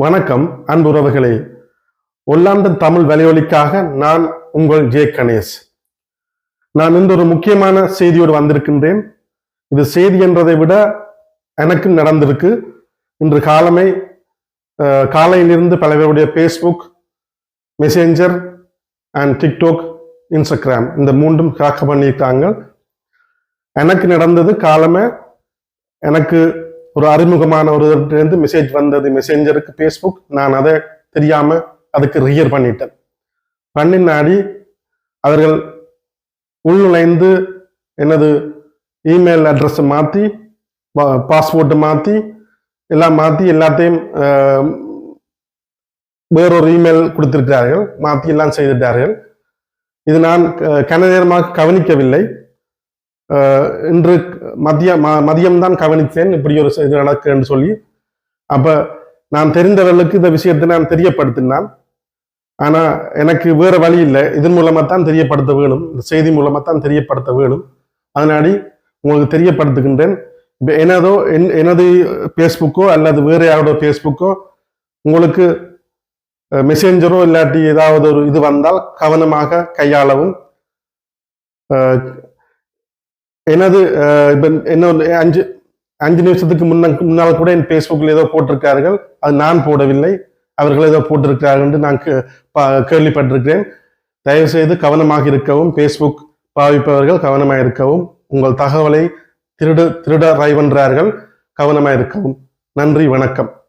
வணக்கம் அன்புறவுகளே ஒல்லாந்தன் தமிழ் வலையொலிக்காக நான் உங்கள் ஜே கணேஷ். நான் இன்று ஒரு முக்கியமான செய்தியோடு வந்திருக்கின்றேன். இது செய்தி என்றதை விட எனக்கு நடந்திருக்கு. இன்று காலமே காலையிலிருந்து பல பேருடைய Facebook Messenger and TikTok Instagram இந்த மூன்றும் காக்க பண்ணியிருக்காங்க. எனக்கு நடந்தது காலமே எனக்கு ஒரு அறிமுகமான ஒருவர்கிட்டருந்து மெசேஜ் வந்தது. மெசேஞ்சருக்கு ஃபேஸ்புக் நான் அதை தெரியாமல் அதுக்கு ரியர் பண்ணிட்டேன். பண்ணினாடி அவர்கள் உள்நுழைந்து எனது இமெயில் அட்ரஸை மாற்றி பாஸ்போர்ட்டை மாற்றி எல்லாம் மாற்றி எல்லாத்தையும் வேறொரு இமெயில் கொடுத்திருக்கிறார்கள். மாற்றி எல்லாம் செய்திட்டார்கள் இது நான் கன நேரமாக கவனிக்கவில்லை. இன்று மதிய மதியம்தான் கவனித்தேன். இப்படி ஒரு இது நடக்குன்னு சொல்லி. அப்போ நான் தெரிந்தவர்களுக்கு இந்த விஷயத்தை நான் தெரியப்படுத்தினான். ஆனால் எனக்கு வேறு வழி இல்லை. இதன் மூலமாக தான் தெரியப்படுத்த வேணும். இந்த செய்தி மூலமாக தான் தெரியப்படுத்த வேணும். அதனாடி உங்களுக்கு தெரியப்படுத்துகின்றேன். இப்போ எனதோ என்- எனது ஃபேஸ்புக்கோ அல்லது வேறு யாரோட ஃபேஸ்புக்கோ உங்களுக்கு மெசேஞ்சரோ இல்லாட்டி ஏதாவது ஒரு இது வந்தால் கவனமாக கையாளவும். எனது இப்போ இன்னொரு அஞ்சு அஞ்சு நிமிஷத்துக்கு முன்ன முன்னால் கூட என் ஃபேஸ்புக்கில் ஏதோ போட்டிருக்கார்கள். அது நான் போடவில்லை. அவர்கள் ஏதோ போட்டிருக்கிறார்கள் என்று நான் கே- பா- கேள்விப்பட்டிருக்கிறேன். தயவுசெய்து கவனமாக இருக்கவும் ஃபேஸ்புக் பாவிப்பவர்கள் கவனமாக இருக்கவும் உங்கள் தகவலை திருடு திருட ரைவன்றார்கள் கவனமாக இருக்கவும் நன்றி வணக்கம்.